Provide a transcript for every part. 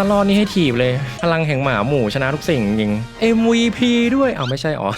ถ้ารอดนี่ให้ถีบเลย พลังแห่งหมาหมู่ชนะทุกสิ่งจริง MVP ด้วยเอาไม่ใช่อ๋อ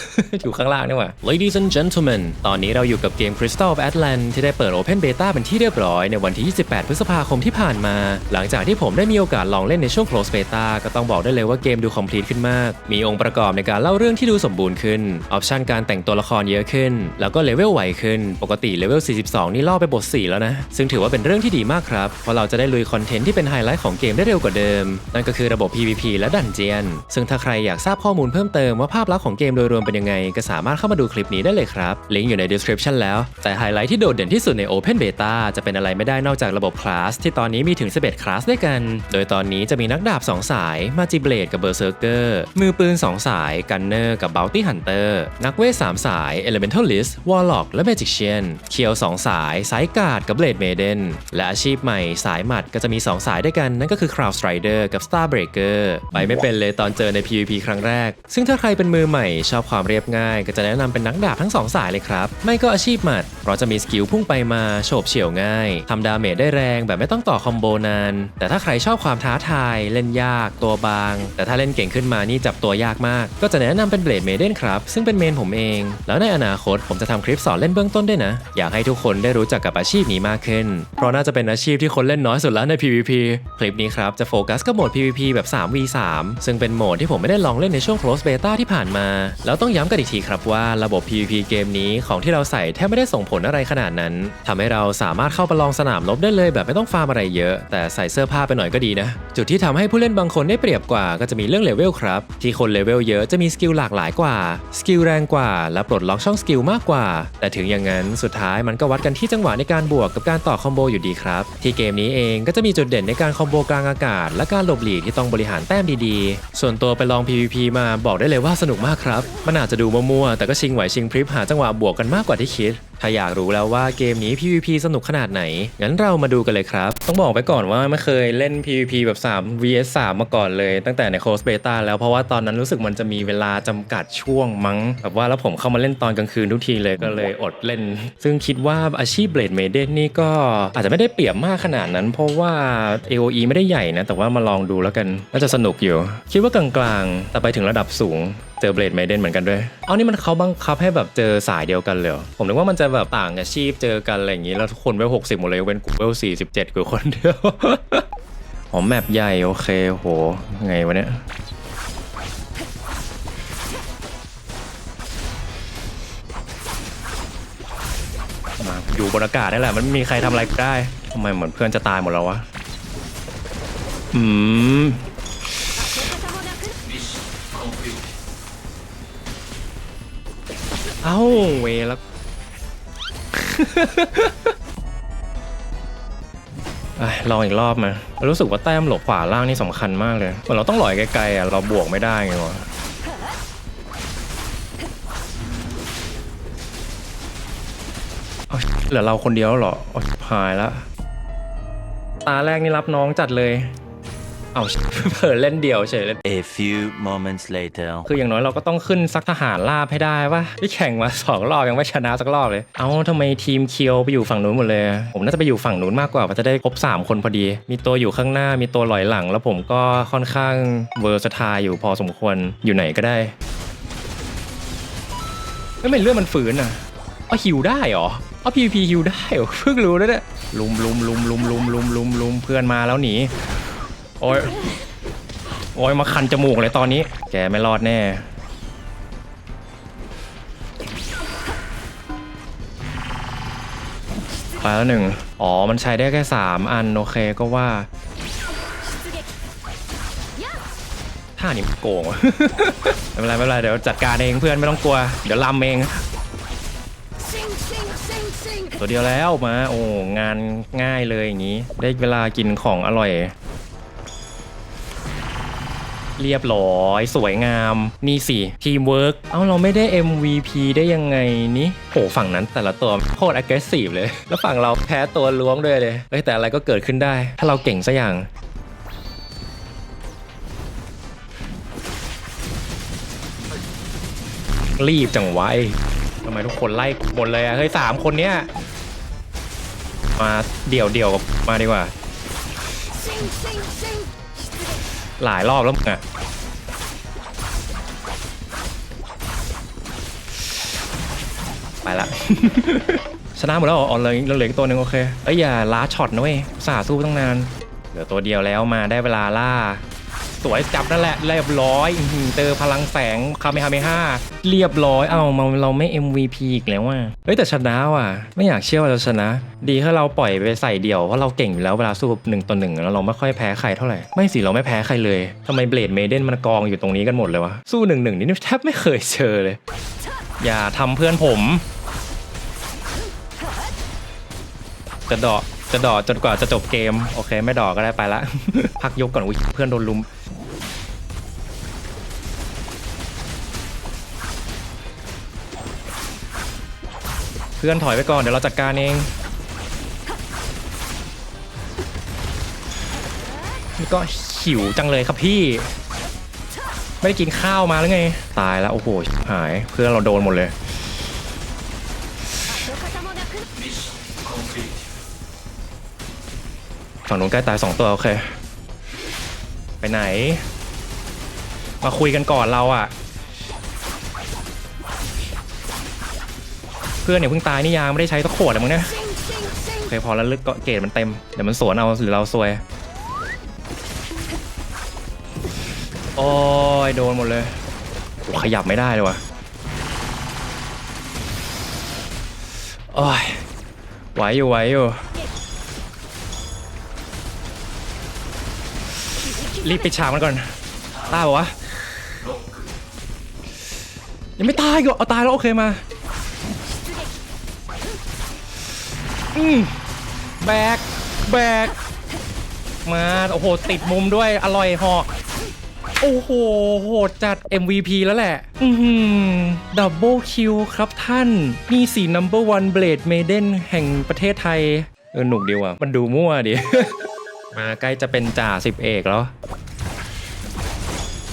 อยู่ข้างล่างนี่หว่า Ladies and gentlemen ตอนนี้เราอยู่กับเกม Crystal of Atlant ที่ได้เปิด Open Beta เป็นที่เรียบร้อยในวันที่ 28 พฤษภาคมที่ผ่านมา หลังจากที่ผมได้มีโอกาสลองเล่นในช่วง Close Beta ก็ต้องบอกได้เลยว่าเกมดู complete ขึ้นมาก มีองค์ประกอบในการเล่าเรื่องที่ดูสมบูรณ์ขึ้น ออปชันการแต่งตัวละครเยอะขึ้น แล้วก็เลเวลไวขึ้น ปกติเลเวล 42 นี่ล่อไปบท 4 แล้วนะ ซึ่งถือว่าเป็นเรื่องที่ดีมากครับ เพราะเราจะได้ลุยคอนเทนต์ที่เป็นไฮไลท์ของเกมได้เร็วกว่าเดิมนั่นก็คือระบบ PVP และดันเจียน ซึ่งถ้าใครอยากทราบข้อมูลเพิ่มเติมว่าภาพลักษณ์ของเกมโดยรวมเป็นยังไง ก็สามารถเข้ามาดูคลิปนี้ได้เลยครับ ลิงก์อยู่ใน description แล้ว แต่ไฮไลท์ที่โดดเด่นที่สุดใน Open Beta จะเป็นอะไรไม่ได้นอกจากระบบคลาสที่ตอนนี้มีถึง 11 คลาสด้วยกัน โดยตอนนี้จะมีนักดาบ 2 สาย มาจิเบลดกับเบอร์เซอร์เกอร์ มือปืน 2 สาย กันเนอร์กับ Bounty Hunter นักเวท3สาย Elementalist Warlock และ Magician เคียว 2 สาย สายการ์ดกับ Blade Maiden และอาชีพใหม่สายหมัดก็จะมี 2 สายด้วยกันนั่นก็คือ Crowd Strider กับ Starbreaker ไปไม่เป็นเลยตอนเจอใน PVP ครั้งแรก ซึ่งถ้าใครเป็นมือใหม่ชอบความเรียบง่าย ก็จะแนะนำเป็นนักดาบทั้ง2สายเลยครับ ไม่ก็อาชีพหมัด เพราะจะมีสกิลพุ่งไปมาโฉบเฉี่ยวง่ายทำดาเมจได้แรงแบบไม่ต้องต่อคอมโบนาน แต่ถ้าใครชอบความท้าทาย เล่นยาก ตัวบาง แต่ถ้าเล่นเก่งขึ้นมานี่จับตัวยากมาก ก็จะแนะนำเป็นเบลดเมเดนครับ ซึ่งเป็นเมนผมเอง แล้วในอนาคตผมจะทำคลิปสอนเล่นเบื้องต้นด้วยนะ อยากให้ทุกคนได้รู้จักกับอาชีพนี้มากขึ้น เพราะน่าจะเป็นอาชีพที่คนเล่นน้อยสุดแล้วใน PVP คลิปนี้ครับจะโฟกัสกับโหมด PVP แบบ 3v3 ซึ่งเป็นโหมดที่ผมไม่ได้ลองเล่นในช่วง close beta ที่ผ่านมา แล้วต้องย้ำกันอีกทีครับว่าระบบ PVP เกมนี้ของที่เราใส่แทบไม่ได้ส่งผลอะไรขนาดนั้นทำให้เราสามารถเข้าประลองสนามรบได้เลยแบบไม่ต้องฟาร์มอะไรเยอะ แต่ใส่เสื้อผ้าไปหน่อยก็ดีนะ จุดที่ทำให้ผู้เล่นบางคนได้เปรียบกว่าก็จะมีเรื่องเลเวลครับ ที่คนเลเวลเยอะจะมีสกิลหลากหลายกว่า สกิลแรงกว่า และปลดล็อกช่องสกิลมากกว่า แต่ถึงอย่างนั้นสุดท้ายมันก็วัดกันที่จังหวะในการบวกกับการต่อคอมโบอยู่ดีครับ ที่เกมนี้เองก็จะมีจุดเด่นในการคอมโบกลางอากาศและการหลบหลีกที่ต้องบริหารแต้มดีๆ ส่วนตัวไปลอง PVP มาบอกได้เลยว่าสนุกมากครับ มันอาจจะดูมั่วๆแต่ก็ชิงไหวชิงพริบหาจังหวะบวกกันมากกว่าที่คิด ถ้าอยากรู้แล้วว่าเกมนี้ PVP สนุกขนาดไหน งั้นเรามาดูกันเลยครับ ต้องบอกไปก่อนว่าไม่เคยเล่น PVP แบบ 3 vs 3 มาก่อนเลย ตั้งแต่ใน Close Beta แล้วเพราะว่าตอนนั้นรู้สึกมันจะมีเวลาจำกัดช่วงมั้งแบบว่าแล้วผมเข้ามาเล่นตอนกลางคืนทุกทีเลยก็เลยอดเล่น ซึ่งคิดว่าอาชีพ Blade Maiden นี่ก็อาจจะไม่ได้เปรียบมากขนาดนั้น เพราะว่า AOE ไม่ได้ใหญ่นะแต่ว่ามาลองดูแล้วกันน่าจะสนุกอยู่ คิดว่ากลางๆแต่ไปถึงระดับสูง เจอเบลดไมเดนเหมือนกันด้วย เอานี่มันเขาบังคับให้แบบเจอสายเดียวกันเลยผมนึกว่ามันจะแบบต่างอาชีพเจอกันอะไรอย่างนี้ แล้วทุกคนเวลหกสิบหมดเลยเว้นกูเวลสี่สิบเจ็ดกูคนเดียวอ๋อแมปใหญ่โอเคโหไงวะเนี่ยมาอยู่บนอากาศนี่แหละมันม่มีใครทำอะไรกูได้ทำไมเหมือนเพื่อนจะตายหมดแล้ววะ อืม เอ้าเวแล้วอะลองอีกรอบมา รู้สึกว่าแต้มหลบขวาล่างนี่สำคัญมากเลยเหมือนเราต้องลอยไกลๆอะเราบวกไม่ได้ไงวะเหลือเราคนเดียวเหรออาชิบหายแล้วตาแรกนี่รับน้องจัดเลย เอาเผลอเล่นเดียวเฉยเลย A few moments later คืออย่างน้อยเราก็ต้องขึ้นซักทหารลาบให้ได้ว่าที่แข่งมาสองรอบยังไม่ชนะสักรอบเลย เอ้าทำไมทีมเคียวไปอยู่ฝั่งนู้นหมดเลย ผมน่าจะไปอยู่ฝั่งนู้นมากกว่าเพราะจะได้ครบ3 คนพอดี มีตัวอยู่ข้างหน้ามีตัวลอยหลัง แล้วผมก็ค่อนข้างเวอร์สไทายอยู่พอสมควรอยู่ไหนก็ได้ไม่เป็นเรื่องมันฝืนอะเอาฮิวได้เหรอเอาพีพีฮิวได้เหรอเพิ่งรู้นะเนี่ยลุมลุมลุมลุมลุมลุมลุมเพื่อนมาแล้วหนี โอ้ยโอ้ยมาคันจมูกเลยตอนนี้ แกไม่รอดแน่ ไปแล้วหนึ่ง อ๋อ มันใช้ได้แค่ 3 อัน โอเคก็ว่าท่านี้มันโกงวะไม่เป็นไรไม่เป็นไร เดี๋ยวจัดการเองเพื่อนไม่ต้องกลัว เดี๋ยวลำเอง ตัวเดียวแล้วมา โอ้ งานง่ายเลยอย่างนี้ ได้เวลากินของอร่อย เรียบร้อย สวยงาม นี่สิทีมเวิร์กเอ้าเราไม่ได้ MVP ได้ยังไงนี่โหฝั่งนั้นแต่ละตัวโคตร aggressive เลย แล้วฝั่งเราแพ้ตัวล้วงด้วยเลยเฮ้ยแต่อะไรก็เกิดขึ้นได้ ถ้าเราเก่งสักอย่างรีบจังไวทำไมทุกคนไล่หมดเลยอะเฮ้ยสามคนเนี้ยมาเดี่ยวเดี่ยวกับมาดีกว่า หลายรอบแล้วมึงอะไปละ ชนะหมดแล้วเหรออ๋อเหลยเหลืออีกตัวหนึ่งโอเคเอ้ยอย่าล้าช็อตนะเว้ยอุตสาห์สู้ตั้งนาน เหลือตัวเดียวแล้วมาได้เวลาล่า สวยจับนั่นแหละเรียบร้อยอื้อหือเจอพลังแสงคาเมฮาเมฮาเรียบร้อยเอ้ามาเราไม่ MVP อีกแล้วว่ะเฮ้ยแต่ชนะว่ะ ไม่อยากเชื่อว่าจะชนะ ดีถ้าเราปล่อยไปใส่เดี่ยวเพราะเราเก่งอยู่แล้วเวลาสู้หนึ่งต่อหนึ่งแล้วเราไม่ค่อยแพ้ใครเท่าไหร่ไม่สิเราไม่แพ้ใครเลยทำไมเบลดเมเดนมันกองอยู่ตรงนี้กันหมดเลยวะสู้หนึ่งหนึ่งนี่แทบไม่เคยเจอเลย อย่าทำเพื่อนผมจะดาะจะดาะจนกว่าจะจบเกม โอเค ไม่ดาะก็ได้ไปละ พักยกก่อนอุ้ยเพื่อนโดนลุม เพื่อนถอยไปก่อนเดี๋ยวเราจัดการเองนี่ก็หิวจังเลยครับพี่ ไม่ได้กินข้าวมาหรือไง ตายแล้วโอ้โหหายเพื่อนเราโดนหมดเลย ฝั่งนู้นใกล้ตายสองตัวโอเค ไปไหน มาคุยกันก่อนเราอะ่ะ พื่อนเนี่ยเพิ่งตายนี่ยางไม่ได้ใช้ตะขวดเอะมึงเนี่ยโอเคพอแล้วลึกก็เกรดมันเต็มเดี๋ยวมันสวนเอาหรือเราซวย โอ้ยโดนหมดเลยโอ้ขยับไม่ได้เลยวะโอ้ยไหวอยู่ไหวอยู่รีบไปฉากมันก่อนตายปะวะยังไม่ตายอีก็เอาตายแล้วโอเคมา อืมแบก แบก มา โอ้โห ติดมุมด้วย อร่อยหอก โอ้โห โหดจัด MVP แล้วแหละ อือหือดับเบิลคิวครับท่าน นี่สี่ number one blade maiden แห่งประเทศไทย เออ หนุกดีว่ะ มันดูมั่วดิ มาใกล้จะเป็นจ่าสิบเอกแล้ว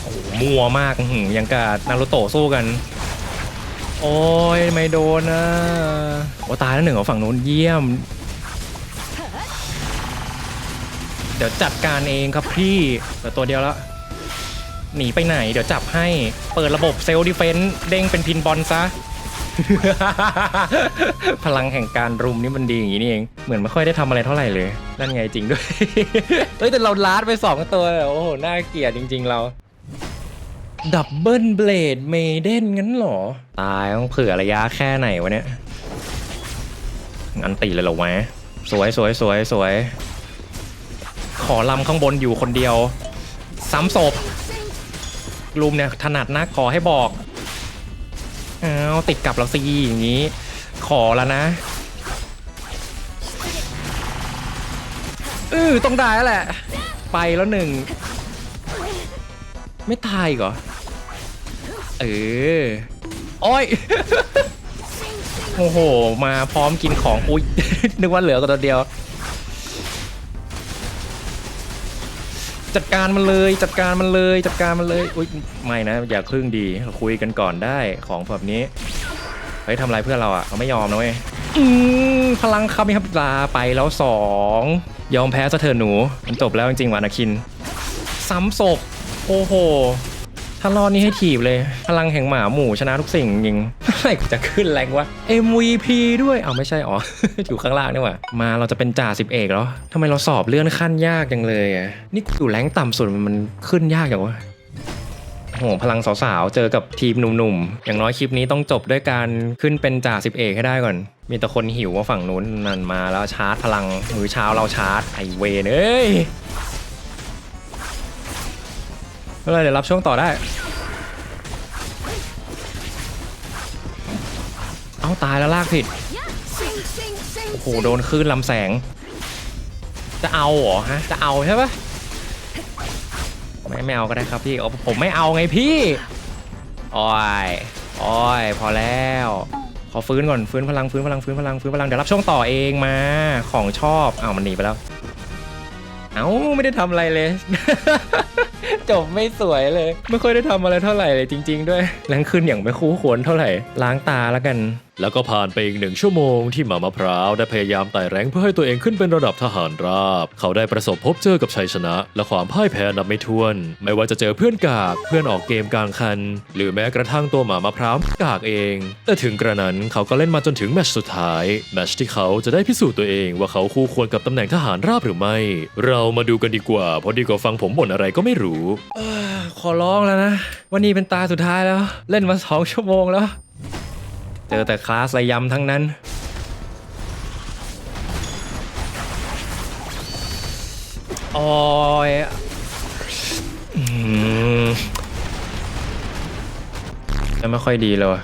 โอ้โหมั่วมากอื้อหือยังกับนารุโตะสู้กัน โอ้ยไม่โดนนะโอ้ตายแล้วหนึ่งของฝั่งนู้นเยี่ยม เดี๋ยวจัดการเองครับพี่เหลือตัวเดียวแล้วหนีไปไหน เดี๋ยวจับให้เปิดระบบเซลล์ดิเฟนต์เด้งเป็นพินบอลซะ พลังแห่งการรุมนี่มันดีอย่างนี้นี่เอง เหมือนไม่ค่อยได้ทำอะไรเท่าไหร่เลยนั่นไงจริงด้วยเฮ้ยแต่เราลาดไปสองตัว โอ้โห น่าเกลียดจริง ๆ เรา ดับเบิลเบลดเมเดนงั้นเหรอ ตายต้องเผื่อระยะแค่ไหนวะเนี่ยอันตีเลยเหรอวะ สวยสวยสวยสวย ขอลำข้างบนอยู่คนเดียว ซ้ำศพลุมเนี่ยถนัดนะขอให้บอก อ้าวติดกลับเราซีอย่างนี้ ขอแล้วนะเออต้องได้แล้วแหละ ไปแล้วหนึ่ง ไม่ตายเหรอ เออโอ้ย โอ้โห มาพร้อมกินของอุ้ย นึกว่าเหลือตัวเดียว จัดการมันเลยจัดการมันเลย จัดการมันเลยอุ้ยไม่นะ อย่าครึ่งดีเราคุยกันก่อนได้ของแบบนี้เฮ้ยทำไรเพื่อนเราอะเขาไม่ยอมนะเว้ยอืมพลังคามิฮับลาไปแล้วสองยอมแพ้ซะเถอะหนู มันจบแล้วจริงๆวานาคินซ้ำศพโอ้โห ถ้ารอดนี่ให้ถีบเลย พลังแห่งหมาหมู่ชนะทุกสิ่งจริงเมื่อไรกูจะขึ้นแรงวะ MVP ด้วยเอาไม่ใช่อ๋อ อยู่ข้างล่างนี่หว่า มาเราจะเป็นจ่าสิบเอกแล้วทำไมเราสอบเลื่อนขั้นยากจังเลยอะนี่อยู่แรงต่ำสุดมันขึ้นยากอย่างวะโอ้โหพลังสาวๆ เจอกับทีมหนุ่มๆ อย่างน้อยคลิปนี้ต้องจบด้วยการขึ้นเป็นจ่าสิบเอกให้ได้ก่อน มีแต่คนหิวว่าฝั่งนู้นนั่นมาแล้วชาร์จพลังมือเช้าเราชาร์จไอเวนเอ้ย ก็เลยเดี๋ยวรับช่วงต่อได้ เอาตายแล้วลากผิด โอ้โหโดนคลื่นลำแสง จะเอาเหรอฮะ จะเอาใช่ปะไม่ไม่เอาก็ได้ครับพี่เอาผมไม่เอาไงพี่โอ้ยโอ้ยพอแล้ว ขอฟื้นก่อน ฟื้นพลัง ฟื้นพลัง ฟื้นพลัง ฟื้นพลัง เดี๋ยวรับช่วงต่อเองมา ของชอบอ้าวมันหนีไปแล้ว เอ้าไม่ได้ทำอะไรเลย จบไม่สวยเลย ไม่ค่อยได้ทำอะไรเท่าไหร่เลยจริง ๆ ด้วยแรงขึ้นอย่างไม่คู่ควรเท่าไหร่ ล้างตาแล้วกัน แล้วก็ผ่านไปอีกหนึ่งชั่วโมงที่หมามะพร้าวได้พยายามไต่แรงเพื่อให้ตัวเองขึ้นเป็นระดับทหารราบ เขาได้ประสบพบเจอกับชัยชนะ และความพ่ายแพ้นับไม่ถ้วน ไม่ว่าจะเจอเพื่อนกากเพื่อนออกเกมกลางคัน หรือแม้กระทั่งตัวหมามะพร้าวกากเอง แต่ถึงกระนั้นเขาก็เล่นมาจนถึงแมตช์สุดท้ายแมตช์ที่เขาจะได้พิสูจน์ตัวเองว่าเขาคู่ควรกับตำแหน่งทหารราบหรือไม่ เรามาดูกันดีกว่าเพราะดีกว่าฟังผมบ่นอะไรก็ไม่รู้ขอร้องแล้วนะวันนี้เป็นตาสุดท้ายแล้ว เล่นมาสองชั่วโมงแล้ว เจอแต่คลาสระยำทั้งนั้น โอ้ยจะไม่ค่อยดีเลยวะ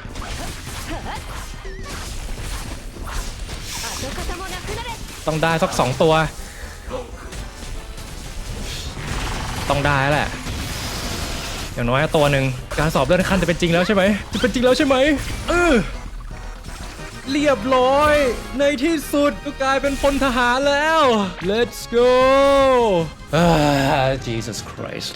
ต้องได้สักสองตัว ต้องได้แหละ อย่างน้อยตัวหนึ่งการสอบเลื่อนขั้นจะเป็นจริงแล้วใช่ไหมจะเป็นจริงแล้วใช่ไหมเออ เรียบร้อย ในที่สุดก็กลายเป็นพลทหารแล้ว let's go Ah Jesus Christ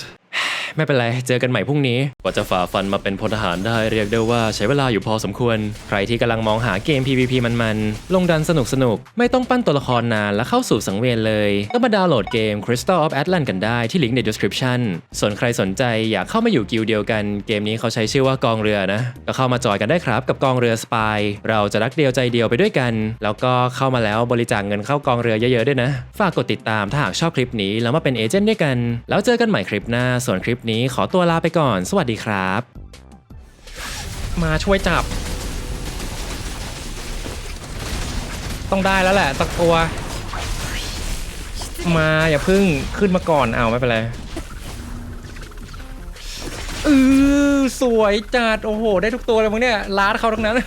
ไม่เป็นไร เจอกันใหม่พรุ่งนี้ กว่าจะฝ่าฟันมาเป็นพลทหารได้เรียกได้ว่าใช้เวลาอยู่พอสมควร ใครที่กำลังมองหาเกม PVP มันๆ ลงดันสนุกๆไม่ต้องปั้นตัวละครนานและเข้าสู่สังเวียนเลย ก็มาดาวน์โหลดเกม Crystal of Atlan กันได้ที่ลิงก์ใน description ส่วนใครสนใจอยากเข้ามาอยู่กิลด์เดียวกัน เกมนี้เขาใช้ชื่อว่ากองเรือนะ ก็เข้ามาจอยกันได้ครับกับกองเรือสปายเราจะรักเดียวใจเดียวไปด้วยกัน แล้วก็เข้ามาแล้วบริจาคเงินเข้ากองเรือเยอะๆด้วยนะ ฝากกดติดตามถ้าหากชอบคลิปนี้แล้วมาเป็นเอเจนต์ด้วยกัน แล้วเจอกันใหม่คลิปหน้าส่วนคลิปนี้ขอตัวลาไปก่อน สวัสดีครับ มาช่วยจับ ต้องได้แล้วแหละสักตัว มาอย่าพึ่งขึ้นมาก่อนเอาไม่เป็นไรเออสวยจัดโอ้โห ได้ทุกตัวเลยมึงเนี่ยลาดเขาทั้งนั้น